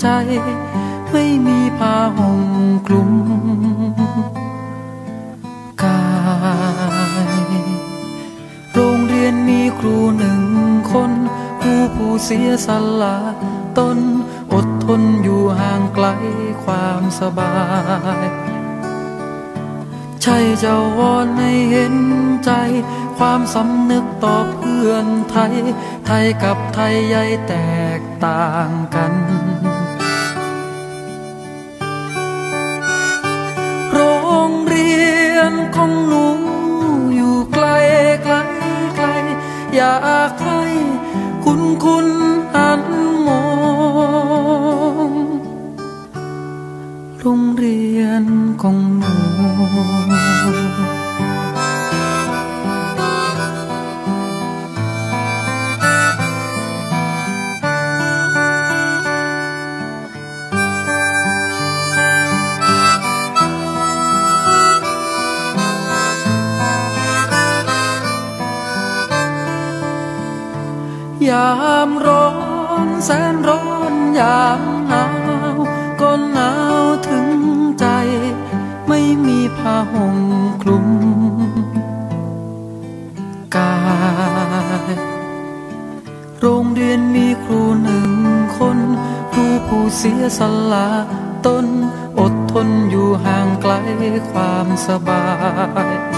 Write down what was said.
ใจ ไม่มีผ้าห่มคลุมกาย โรงเรียนมีครูหนึ่งคน ครูผู้เสียสละตนอดทนอยู่ห่างไกลความสบาย ใช่จะวอนให้เห็นใจ ความสำนึกต่อเพื่อนไทย ไทยกับไทยใหญ่แตกต่างกัน คุณคุณหันมองโรงเรียนของหนู ยามร้อนแสนร้อนยามหนาวก็หนาวถึงใจ ไม่มีผ้าห่มคลุมกาย โรงเรียนมีครูหนึ่งคน ครูผู้เสียสละตนอดทนอยู่ห่างไกลความสบาย